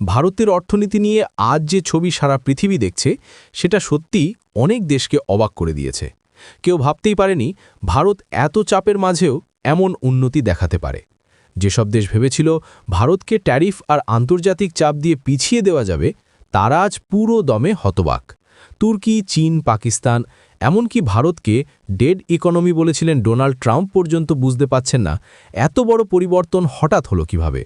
ভারতের অর্থনীতি নিয়ে আজ যে ছবি সারা পৃথিবী দেখছে, সেটা সত্যি অনেক দেশকে অবাক করে দিয়েছে। কেউ ভাবতেই পারেনি ভারত এত চাপের মাঝেও এমন উন্নতি দেখাতে পারে। যেসব দেশ ভেবেছিল ভারতকে ট্যারিফ আর আন্তর্জাতিক চাপ দিয়ে পিছিয়ে দেওয়া যাবে, তারা আজ পুরো দমে হতবাক। তুর্কি, চীন, পাকিস্তান, এমনকি ভারতকে ডেড ইকোনমি বলেছিলেন ডোনাল্ড ট্রাম্প পর্যন্ত বুঝতে পাচ্ছেন না, এত বড় পরিবর্তন হঠাৎ হলো কীভাবে।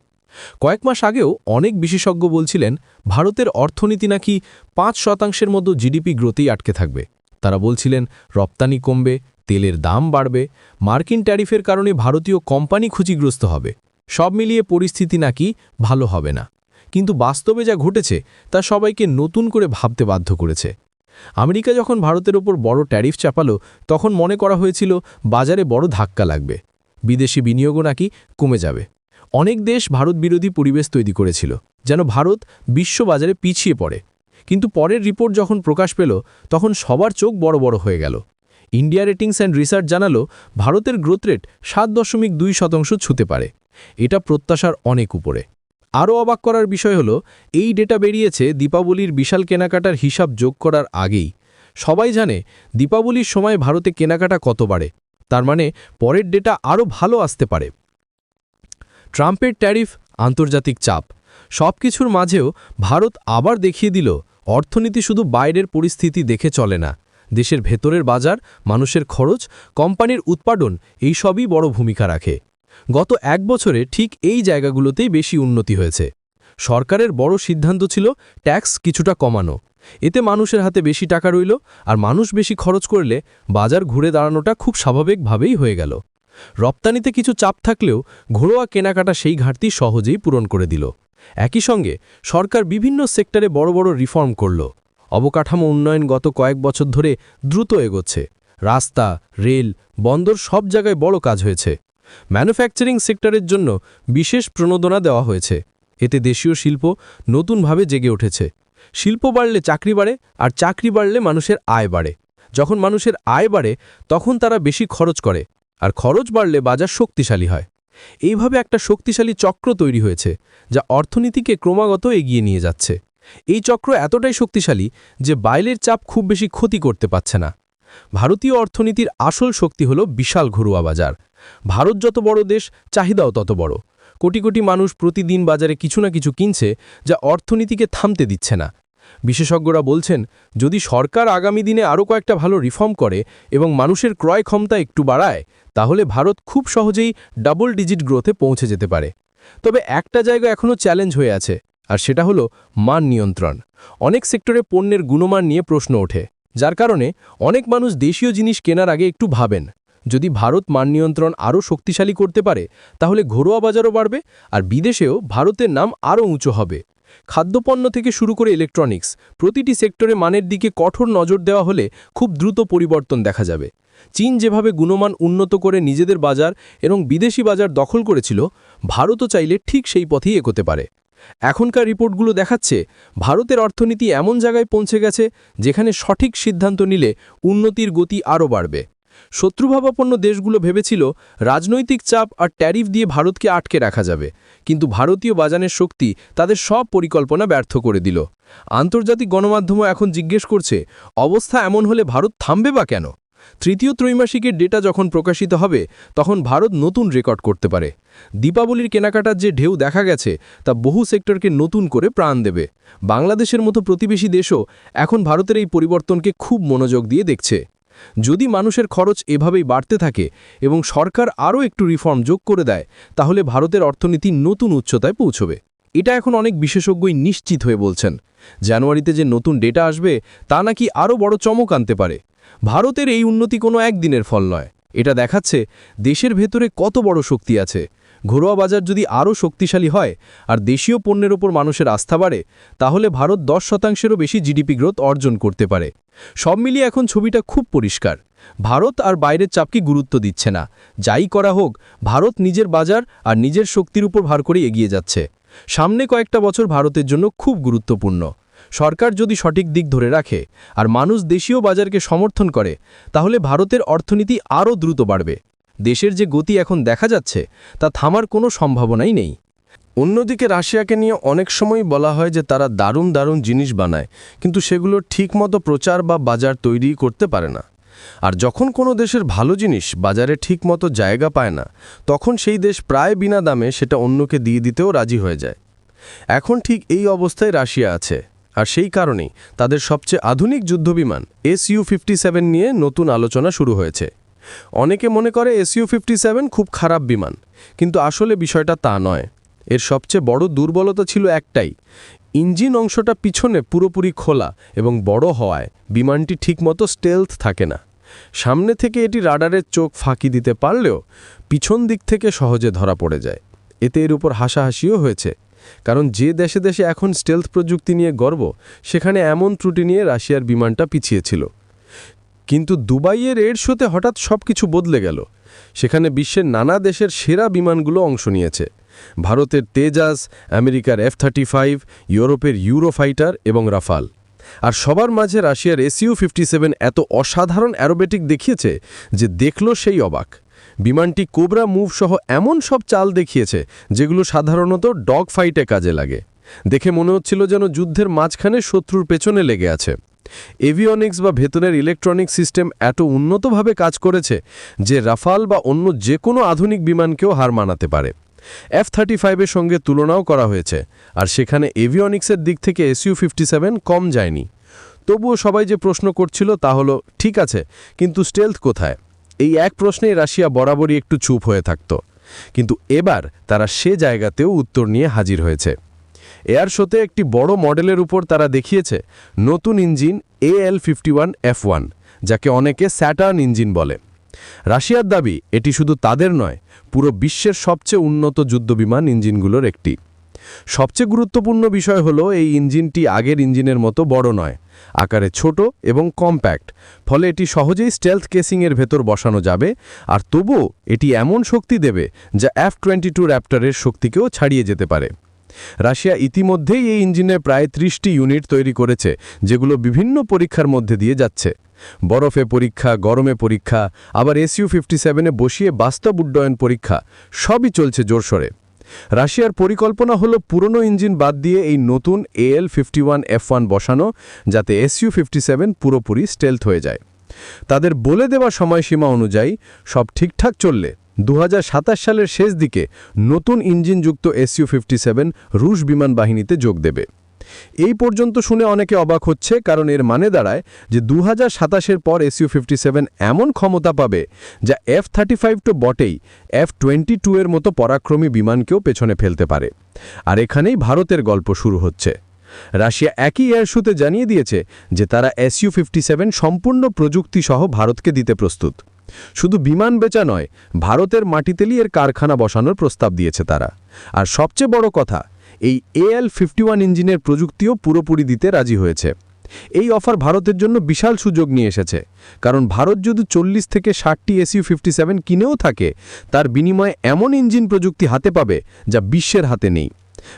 কয়েক মাস আগেও অনেক বিশেষজ্ঞ বলছিলেন, ভারতের অর্থনীতি নাকি পাঁচ শতাংশের মতো জিডিপি গ্রোথেই আটকে থাকবে। তারা বলছিলেন, রপ্তানি কমবে, তেলের দাম বাড়বে, মার্কিন ট্যারিফের কারণে ভারতীয় কোম্পানি ক্ষতিগ্রস্ত হবে। সব মিলিয়ে পরিস্থিতি নাকি ভালো হবে না। কিন্তু বাস্তবে যা ঘটেছে, তা সবাইকে নতুন করে ভাবতে বাধ্য করেছে। আমেরিকা যখন ভারতের ওপর বড় ট্যারিফ চাপালো, তখন মনে করা হয়েছিল, বাজারে বড় ধাক্কা লাগবে। বিদেশি বিনিয়োগও নাকি কমে যাবে। অনেক দেশ ভারত বিরোধী পরিবেশ তৈরি করেছিল, যেন ভারত বিশ্ববাজারে পিছিয়ে পড়ে। কিন্তু পরের রিপোর্ট যখন প্রকাশ পেল, তখন সবার চোখ বড় বড় হয়ে গেল। ইন্ডিয়া রেটিংস অ্যান্ড রিসার্চ জানালো, ভারতের গ্রোথ রেট সাত দশমিক দুই শতাংশ ছুতে পারে। এটা প্রত্যাশার অনেক উপরে। আরও অবাক করার বিষয় হলো, এই ডেটা বেরিয়েছে দীপাবলির বিশাল কেনাকাটার হিসাব যোগ করার আগেই। সবাই জানে, দীপাবলির সময় ভারতে কেনাকাটা কত বাড়ে। তার মানে পরের ডেটা আরও ভালো আসতে পারে। ট্রাম্পের ট্যারিফ, আন্তর্জাতিক চাপ। সব কিছুর মাঝেও ভারত আবার দেখিয়ে দিল, অর্থনীতি শুধু বাইরের পরিস্থিতি দেখে চলে না। দেশের ভেতরের বাজার, মানুষের খরচ, কোম্পানির উৎপাদন, এই সবই বড় ভূমিকা রাখে। গত এক বছরে ঠিক এই জায়গাগুলোতেই বেশি উন্নতি হয়েছে। সরকারের বড় সিদ্ধান্ত ছিল ট্যাক্স কিছুটা কমানো। এতে মানুষের হাতে বেশি টাকা রইল, আর মানুষ বেশি খরচ করলে বাজার ঘুরে দাঁড়ানোটা খুব স্বাভাবিকভাবেই হয়ে গেল। রপ্তানিতে কিছু চাপ থাকলেও ঘরোয়া কেনাকাটা সেই ঘাটতি সহজেই পূরণ করে দিল। একই সঙ্গে সরকার বিভিন্ন সেক্টরে বড় বড় রিফর্ম করল। অবকাঠামো উন্নয়ন গত কয়েক বছর ধরে দ্রুত এগোচ্ছে। রাস্তা, রেল, বন্দর সব জায়গায় বড় কাজ হয়েছে। ম্যানুফ্যাকচারিং সেক্টরের জন্য বিশেষ প্রণোদনা দেওয়া হয়েছে। এতে দেশীয় শিল্প নতুনভাবে জেগে উঠেছে। শিল্প বাড়লে চাকরি বাড়ে আর চাকরি বাড়লে মানুষের আয় বাড়ে। যখন মানুষের আয় বাড়ে, তখন তারা বেশি খরচ করে। আর খরচ বাড়লে বাজার শক্তিশালী হয়। এইভাবে একটা শক্তিশালী চক্র তৈরি হয়েছে, যা অর্থনীতিকে ক্রমাগত এগিয়ে নিয়ে যাচ্ছে। এই চক্র এতটাই শক্তিশালী যে বাইরের চাপ খুব বেশি ক্ষতি করতে পারছে না। ভারতীয় অর্থনীতির আসল শক্তি হল বিশাল ঘরোয়া বাজার। ভারত যত বড় দেশ, চাহিদাও তত বড়। কোটি কোটি মানুষ প্রতিদিন বাজারে কিছু না কিছু কিনছে, যা অর্থনীতিকে থামতে দিচ্ছে না। বিশেষজ্ঞরা বলছেন, যদি সরকার আগামী দিনে আরও কয়েকটা ভালো রিফর্ম করে এবং মানুষের ক্রয় ক্ষমতা একটু বাড়ায় তাহলে ভারত খুব সহজেই ডাবল ডিজিট গ্রোথে পৌঁছে যেতে পারে। তবে একটা জায়গা এখনও চ্যালেঞ্জ হয়ে আছে, আর সেটা হলো মান নিয়ন্ত্রণ। অনেক সেক্টরে পণ্যের গুণমান নিয়ে প্রশ্ন ওঠে, যার কারণে অনেক মানুষ দেশীয় জিনিস কেনার আগে একটু ভাবেন। যদি ভারত মান নিয়ন্ত্রণ আরও শক্তিশালী করতে পারে, তাহলে ঘরোয়া বাজারও বাড়বে, আর বিদেশেও ভারতের নাম আরও উঁচু হবে। খাদ্যপণ্য থেকে শুরু করে ইলেকট্রনিক্স প্রতিটি সেক্টরে মানের দিকে কঠোর নজর দেওয়া হলে খুব দ্রুত পরিবর্তন দেখা যাবে। চীন যেভাবে গুণমান উন্নত করে নিজেদের বাজার এবং বিদেশি বাজার দখল করেছিল, ভারতও চাইলে ঠিক সেই পথেই এগোতে পারে। এখনকার রিপোর্টগুলো দেখাচ্ছে, ভারতের অর্থনীতি এমন জায়গায় পৌঁছে গেছে, যেখানে সঠিক সিদ্ধান্ত নিলে উন্নতির গতি আরও বাড়বে। শত্রুভাবাপন্ন দেশগুলো ভেবেছিল রাজনৈতিক চাপ আর ট্যারিফ দিয়ে ভারতকে আটকে রাখা যাবে। কিন্তু ভারতীয় বাজানের শক্তি তাদের সব পরিকল্পনা ব্যর্থ করে দিল। আন্তর্জাতিক গণমাধ্যমও এখন জিজ্ঞেস করছে, অবস্থা এমন হলে ভারত থামবে বা কেন? তৃতীয় ত্রৈমাসিকের ডেটা যখন প্রকাশিত হবে, তখন ভারত নতুন রেকর্ড করতে পারে। দীপাবলির কেনাকাটার যে ঢেউ দেখা গেছে, তা বহু সেক্টরকে নতুন করে প্রাণ দেবে। বাংলাদেশের মতো প্রতিবেশী দেশও এখন ভারতের এই পরিবর্তনকে খুব মনোযোগ দিয়ে দেখছে। যদি মানুষের খরচ এভাবেই বাড়তে থাকে এবং সরকার আরও একটু রিফর্ম যোগ করে দেয়, তাহলে ভারতের অর্থনীতি নতুন উচ্চতায় পৌঁছবে। এটা এখন অনেক বিশেষজ্ঞই নিশ্চিত হয়ে বলছেন। জানুয়ারিতে যে নতুন ডেটা আসবে, তা নাকি আরও বড় চমক আনতে পারে। ভারতের এই উন্নতি কোনো একদিনের ফল নয়। এটা দেখাচ্ছে দেশের ভেতরে কত বড় শক্তি আছে। ঘরোয়া বাজার যদি আরও শক্তিশালী হয় আর দেশীয় পণ্যের ওপর মানুষের আস্থা বাড়ে, তাহলে ভারত দশ শতাংশেরও বেশি জিডিপি গ্রোথ অর্জন করতে পারে। সব মিলিয়ে এখন ছবিটা খুব পরিষ্কার। ভারত আর বাইরের চাপকে গুরুত্ব দিচ্ছে না? যাই করা হোক, ভারত নিজের বাজার আর নিজের শক্তির উপর ভার করে এগিয়ে যাচ্ছে। সামনে কয়েকটা বছর ভারতের জন্য খুব গুরুত্বপূর্ণ। সরকার যদি সঠিক দিক ধরে রাখে আর মানুষ দেশীয় বাজারকে সমর্থন করে, তাহলে ভারতের অর্থনীতি আরও দ্রুত বাড়বে। দেশের যে গতি এখন দেখা যাচ্ছে, তা থামার কোনো সম্ভাবনাই নেই। অন্যদিকে রাশিয়াকে নিয়ে অনেক সময় বলা হয় যে তারা দারুণ দারুণ জিনিস বানায়, কিন্তু সেগুলো ঠিকমতো প্রচার বা বাজার তৈরি করতে পারে না। আর যখন কোনো দেশের ভালো জিনিস বাজারে ঠিকমতো জায়গা পায় না, তখন সেই দেশ প্রায় বিনা দামে সেটা অন্যকে দিয়ে দিতেও রাজি হয়ে যায়। এখন ঠিক এই অবস্থায় রাশিয়া আছে, আর সেই কারণেই তাদের সবচেয়ে আধুনিক যুদ্ধবিমান এস ইউ ফিফটি নিয়ে নতুন আলোচনা শুরু হয়েছে। অনেকে মনে করে এস ইউ ফিফটি খুব খারাপ বিমান, কিন্তু আসলে বিষয়টা তা নয়। এর সবচেয়ে বড় দুর্বলতা ছিল একটাই, ইঞ্জিন অংশটা পিছনে পুরোপুরি খোলা এবং বড় হওয়ায় বিমানটি ঠিকমতো স্টেলথ থাকে না। সামনে থেকে এটি রাডারের চোখ ফাঁকি দিতে পারলেও পিছন দিক থেকে সহজে ধরা পড়ে যায়। এতে এর উপর হাসাহাসিও হয়েছে, কারণ যে দেশে দেশে এখন স্টেলথ প্রযুক্তি নিয়ে গর্ব, সেখানে এমন ত্রুটি নিয়ে রাশিয়ার বিমানটা পিছিয়েছিল কিন্তু দুবাইয়ের এর শোতে হঠাৎ সব কিছু বদলে গেল। সেখানে বিশ্বের নানা দেশের সেরা বিমানগুলো অংশ নিয়েছে। ভারতের তেজাস, আমেরিকার এফ থার্টি ফাইভ, ইউরোপের ইউরোফাইটার এবং রাফাল। আর সবার মাঝে রাশিয়ার এসইউ ফিফটি সেভেন এত অসাধারণ অ্যারোবেটিক দেখিয়েছে যে দেখল সেই অবাক। বিমানটি কোবরা মুভ সহ এমন সব চাল দেখিয়েছে যেগুলো সাধারণত ডগ ফাইটে কাজে লাগে। দেখে মনে হচ্ছিল যেন যুদ্ধের মাঝখানে শত্রুর পেছনে লেগে আছে। এভিয়নিক্স বা ভেতরের ইলেকট্রনিক সিস্টেম এত উন্নতভাবে কাজ করেছে যে রাফাল বা অন্য যে কোনো আধুনিক বিমানকেও হার মানাতে পারে। এফ থার্টি ফাইভের সঙ্গে তুলনাও করা হয়েছে, আর সেখানে এভিয়নিক্সের দিক থেকে এসইউ ফিফটি কম যায়নি। তবুও সবাই যে প্রশ্ন করছিল তা হলো, ঠিক আছে, কিন্তু স্টেলথ কোথায়? এই এক প্রশ্নেই রাশিয়া বরাবরই একটু চুপ হয়ে থাকত। কিন্তু এবার তারা সে জায়গাতেও উত্তর নিয়ে হাজির হয়েছে। এয়ার শোতে একটি বড় মডেলের উপর তারা দেখিয়েছে নতুন engine AL fifty one F one যাকে অনেকে স্যাটার্ন ইঞ্জিন বলে। রাশিয়ার দাবি, এটি শুধু তাদের নয়, পুরো বিশ্বের সবচেয়ে উন্নত যুদ্ধবিমান ইঞ্জিনগুলোর একটি। সবচেয়ে গুরুত্বপূর্ণ বিষয় হলো, এই ইঞ্জিনটি আগের ইঞ্জিনের মতো বড় নয়, আকারে ছোট এবং কম্প্যাক্ট, ফলে এটি সহজেই স্টেলথ কেসিংয়ের ভেতর বসানো যাবে, আর তবুও এটি এমন শক্তি দেবে যা এফ টোয়েন্টি টু র্যাপ্টারের শক্তিকেও ছাড়িয়ে যেতে পারে। রাশিয়া ইতিমধ্যেই এই ইঞ্জিনের প্রায় ত্রিশটি ইউনিট তৈরি করেছে, যেগুলো বিভিন্ন পরীক্ষার মধ্যে দিয়ে যাচ্ছে। বরফে পরীক্ষা, গরমে পরীক্ষা, আবার এসইউ ফিফটি সেভেনে বসিয়ে বাস্তব উড্ডয়ন পরীক্ষা, সবই চলছে জোরসোরে। রাশিয়ার পরিকল্পনা হলো পুরনো ইঞ্জিন বাদ দিয়ে এই নতুন AL fifty one F one বসানো, যাতে এসইউ ফিফটি সেভেন পুরোপুরি স্টেলথ হয়ে যায়। তাদের বলে দেওয়া সময়সীমা অনুযায়ী সব ঠিকঠাক চললে দু হাজার সাতাশ সালের শেষ দিকে নতুন ইঞ্জিনযুক্ত এসইউ ফিফটি সেভেন রুশ বিমান বাহিনীতে যোগ দেবে। এই পর্যন্ত শুনে অনেকে অবাক হচ্ছে, কারণ এর মানে দাঁড়ায় যে দু হাজার পর এসইউ ফিফটি এমন ক্ষমতা পাবে যা এফ থার্টি ফাইভ তো বটেই, এফ টোয়েন্টি টু এর মতো পরাক্রমী বিমানকেও পেছনে ফেলতে পারে। আর এখানেই ভারতের গল্প শুরু হচ্ছে। রাশিয়া একই এয়ার শুতে জানিয়ে দিয়েছে যে তারা এসইউ ফিফটি সম্পূর্ণ প্রযুক্তি সহ ভারতকে দিতে প্রস্তুত। শুধু বিমান বেচা নয়, ভারতের মাটিতেলি এর কারখানা বসানোর প্রস্তাব দিয়েছে তারা। আর সবচেয়ে বড় কথা, এই এএল ফিফটি ইঞ্জিনের প্রযুক্তিও পুরোপুরি দিতে রাজি হয়েছে। এই অফার ভারতের জন্য বিশাল সুযোগ নিয়ে এসেছে, কারণ ভারত যদি চল্লিশ থেকে ষাটটি এসইউ ফিফটি সেভেন কিনেও থাকে, তার বিনিময়ে এমন ইঞ্জিন প্রযুক্তি হাতে পাবে যা বিশ্বের হাতে নেই।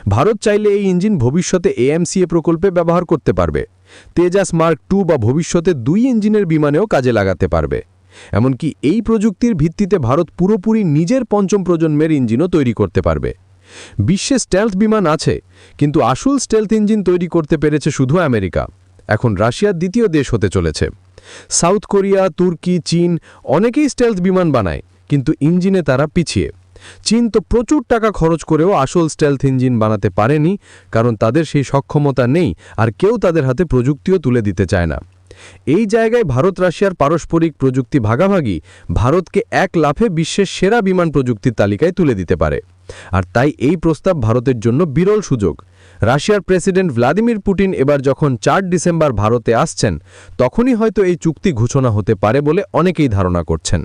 ভারত চাইলে এই ইঞ্জিন ভবিষ্যতে এএমসিএ প্রকল্পে ব্যবহার করতে পারবে। তেজাস মার্ক টু বা ভবিষ্যতে দুই ইঞ্জিনের বিমানেও কাজে লাগাতে পারবে। এমনকি এই প্রযুক্তির ভিত্তিতে ভারত পুরোপুরি নিজের পঞ্চম প্রজন্মের ইঞ্জিনও তৈরি করতে পারবে। বিশ্বে স্টেলথ বিমান আছে, কিন্তু আসল স্টেলথ ইঞ্জিন তৈরি করতে পেরেছে শুধু আমেরিকা। এখন রাশিয়ার দ্বিতীয় দেশ হতে চলেছে। সাউথ কোরিয়া, তুর্কি, চীন অনেকেই স্টেলথ বিমান বানায়, কিন্তু ইঞ্জিনে তারা পিছিয়ে। চীন তো প্রচুর টাকা খরচ করেও আসল স্টেলথ ইঞ্জিন বানাতে পারেনি, কারণ তাদের সেই সক্ষমতা নেই আর কেউ তাদের হাতে প্রযুক্তিও তুলে দিতে চায় না। এই জায়গায় ভারত রাশিয়ার পারস্পরিক প্রযুক্তি ভাগাভাগি ভারতকে এক লাফে বিশ্বের সেরা বিমান প্রযুক্তির তালিকায় তুলে দিতে পারে। আর তাই এই প্রস্তাব ভারতের জন্য বিরল সুযোগ। রাশিয়ার প্রেসিডেন্ট ভ্লাদিমির পুটিন এবার যখন চার ডিসেম্বর ভারতে আসছেন, তখনই হয়তো এই চুক্তি ঘোষণা হতে পারে বলে অনেকেই ধারণা করছেন।